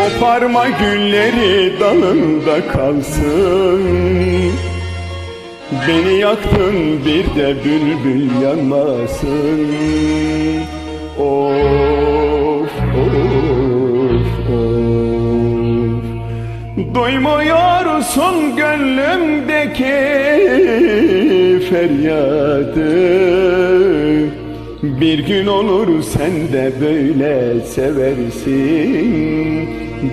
Koparma gülleri dalında kalsın. Beni yaktın bir de bülbül yanmasın. Of of of. Duymuyorsun gönlümdeki feryadı Bir gün olur sen de böyle seversin.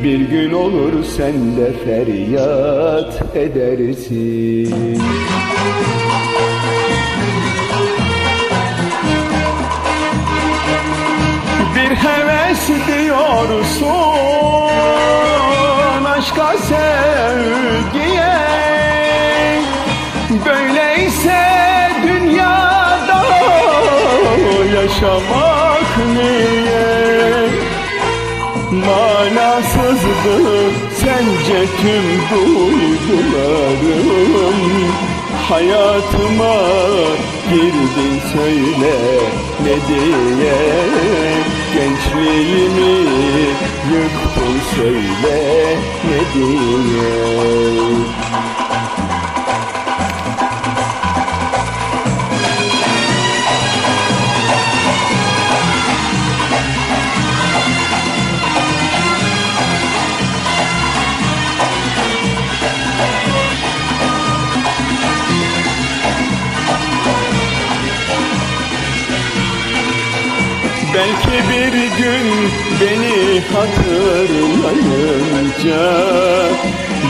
Bir gün olur sen de feryat edersin. Bir heves diyorsun aşka sevgiye. Böyleyse yaşamak niye? Manasızdı sence tüm duygularım? Hayatıma girdin söyle ne diye? Gençliğimi Belki bir gün beni hatırlayınca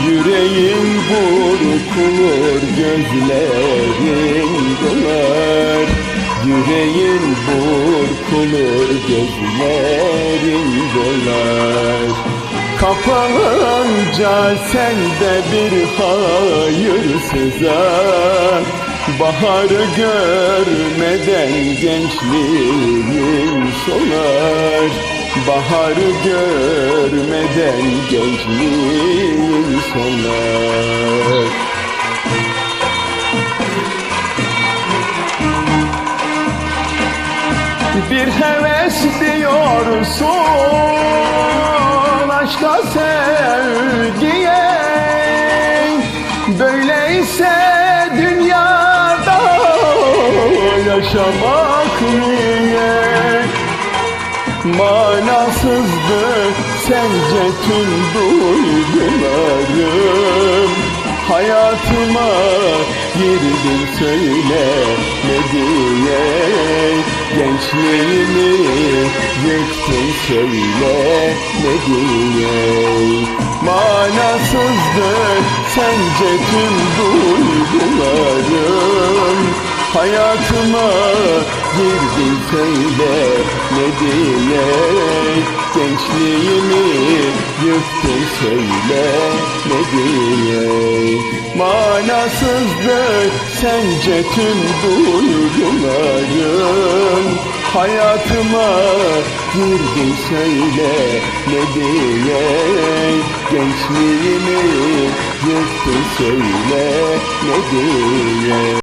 Yüreğin burkulur, gözlerin dolar. Yüreğin burkulur, gözlerin dolar. Kapalınca sen de bir hayırsıza Baharı görmeden gençliğim solar. Baharı görmeden gençliğim solar. Bir heves diyorsun yaşamak niye Manasızdı sence tüm duygularım. Hayatıma girdin söyle ne diye. Gençliğimi yıktın söyle ne diye. Manasızdı sence tüm duygularım Hayatıma girdin söyle ne diye Gençliğimi yıktın söyle ne diye Manasızdı sence tüm duygularım. Hayatıma girdin söyle ne diye Gençliğimi yıktın söyle ne diye